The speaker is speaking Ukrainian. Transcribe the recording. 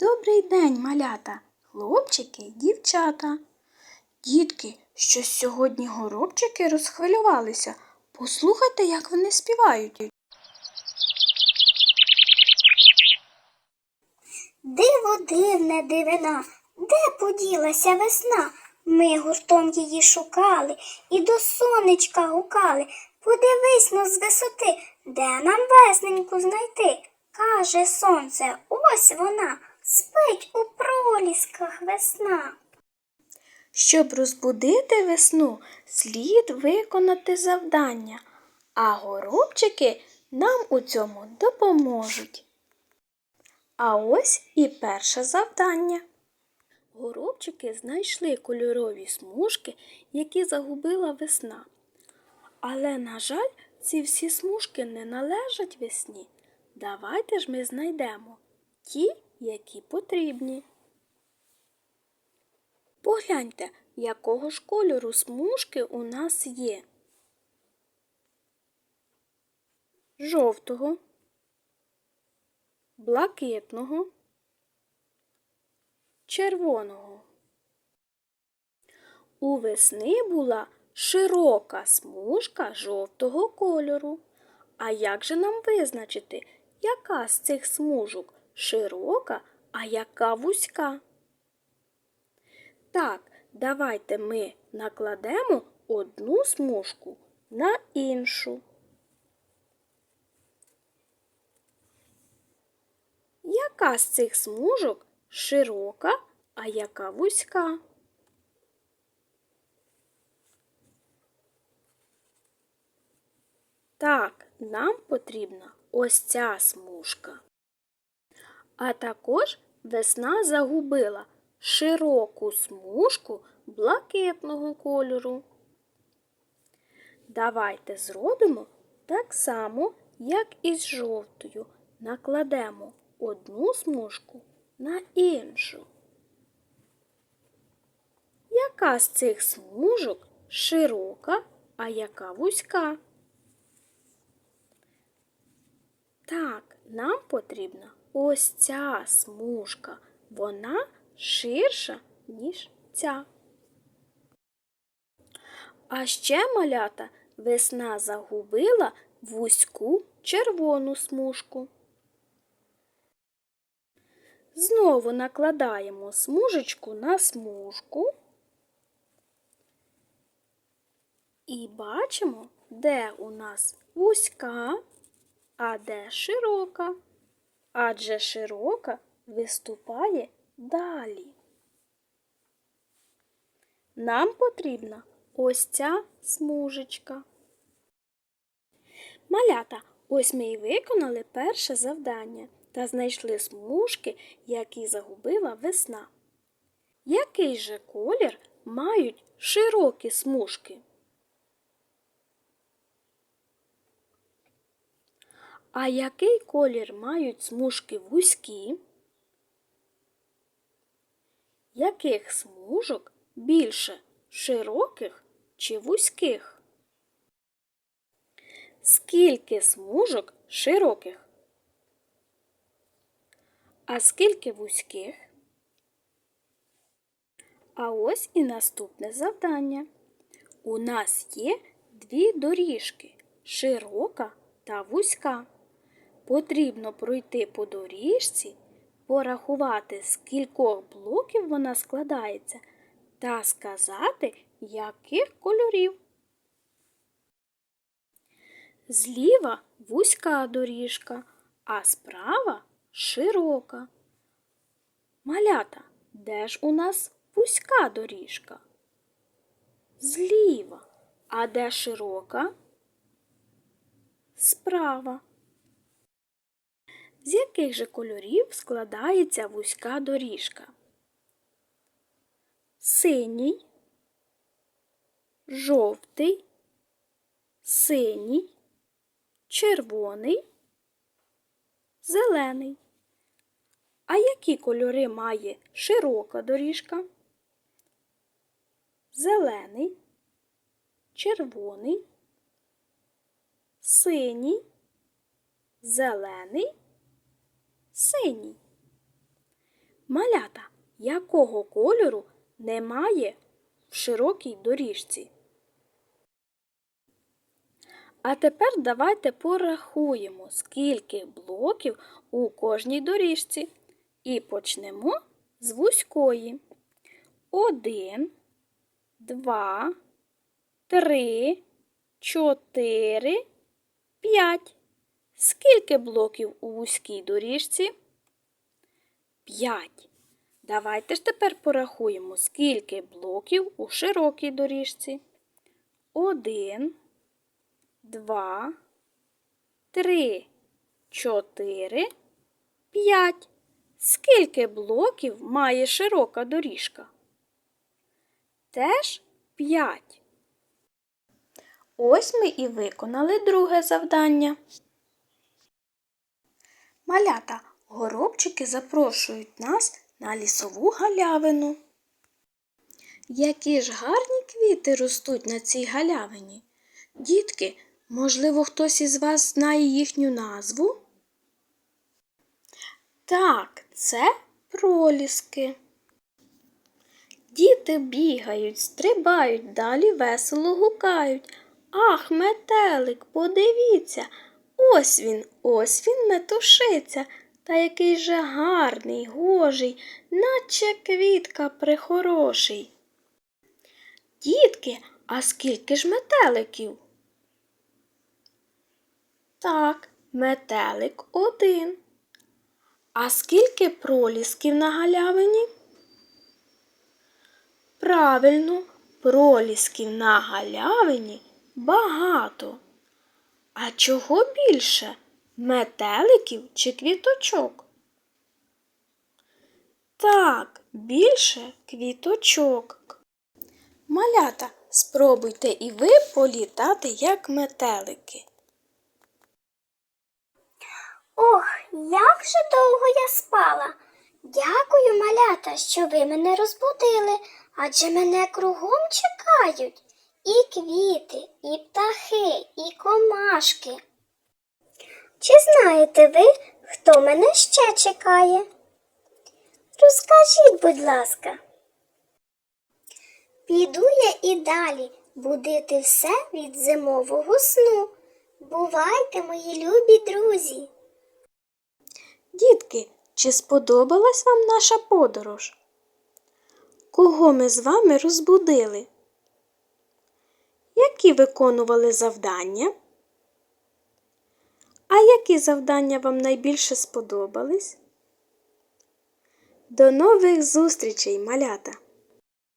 Добрий день, малята, хлопчики й дівчата. Дітки, що сьогодні горобчики розхвилювалися. Послухайте, як вони співають. Диво дивне дивина, де поділася весна? Ми гуртом її шукали і до сонечка гукали. Подивись но з висоти, де нам весненьку знайти. Каже сонце, ось вона, спить у пролісках весна. Щоб розбудити весну, слід виконати завдання, а горобчики нам у цьому допоможуть. А ось і перше завдання. Горобчики знайшли кольорові смужки, які загубила весна. Але, на жаль, ці всі смужки не належать весні. Давайте ж ми знайдемо ті, які потрібні. Погляньте, якого ж кольору смужки у нас є. Жовтого, блакитного, червоного. У весни була широка смужка жовтого кольору. А як же нам визначити, яка з цих смужок широка, а яка вузька? Так, давайте ми накладемо одну смужку на іншу. Яка з цих смужок широка, а яка вузька? Так, нам потрібна ось ця смужка. А також весна загубила широку смужку блакитного кольору. Давайте зробимо так само, як і з жовтою. Накладемо одну смужку на іншу. Яка з цих смужок широка, а яка вузька? Так, нам потрібна ось ця смужка. Вона ширша, ніж ця. А ще малята весна загубила вузьку червону смужку. Знову накладаємо смужечку на смужку і бачимо, де у нас вузька, а де широка. Адже широка виступає далі. Нам потрібна ось ця смужечка. Малята, ось ми і виконали перше завдання та знайшли смужки, які загубила весна. Який же колір мають широкі смужки? А який колір мають смужки вузькі? Яких смужок більше широких чи вузьких? Скільки смужок широких? А скільки вузьких? А ось і наступне завдання. У нас є дві доріжки широка та вузька. Потрібно пройти по доріжці, порахувати, з кількох блоків вона складається, та сказати, яких кольорів. Зліва вузька доріжка, а справа широка. Малята, де ж у нас вузька доріжка? Зліва. А де широка? Справа. З яких же кольорів складається вузька доріжка? Синій, жовтий, синій, червоний, зелений. А які кольори має широка доріжка? Зелений, червоний, синій, зелений, синій. Малята, якого кольору немає в широкій доріжці? А тепер давайте порахуємо, скільки блоків у кожній доріжці. І почнемо з вузької. Один, два, три, чотири, п'ять. Скільки блоків у вузькій доріжці? П'ять. Давайте ж тепер порахуємо, скільки блоків у широкій доріжці. Один, два, три, чотири, п'ять. Скільки блоків має широка доріжка? Теж п'ять. Ось ми і виконали друге завдання. Малята, горобчики запрошують нас на лісову галявину. Які ж гарні квіти ростуть на цій галявині. Дітки, можливо, хтось із вас знає їхню назву? Так, це проліски. Діти бігають, стрибають, далі весело гукають. Ах, метелик, подивіться, ось він, ось він метушиться, та який же гарний, гожий, наче квітка прихороший. Дітки, а скільки ж метеликів? Так, метелик один. А скільки пролісків на галявині? Правильно, пролісків на галявині багато. А чого більше? Метеликів чи квіточок? Так, більше квіточок. Малята, спробуйте і ви політати, як метелики. Ох, як же довго я спала. Дякую, малята, що ви мене розбудили, адже мене кругом чекають і квіти, і птахи, і комашки. Чи знаєте ви, хто мене ще чекає? Розкажіть, будь ласка. Піду я і далі будити все від зимового сну. Бувайте, мої любі друзі! Дітки, чи сподобалась вам наша подорож? Кого ми з вами розбудили? Які виконували завдання? А які завдання вам найбільше сподобались? До нових зустрічей, малята!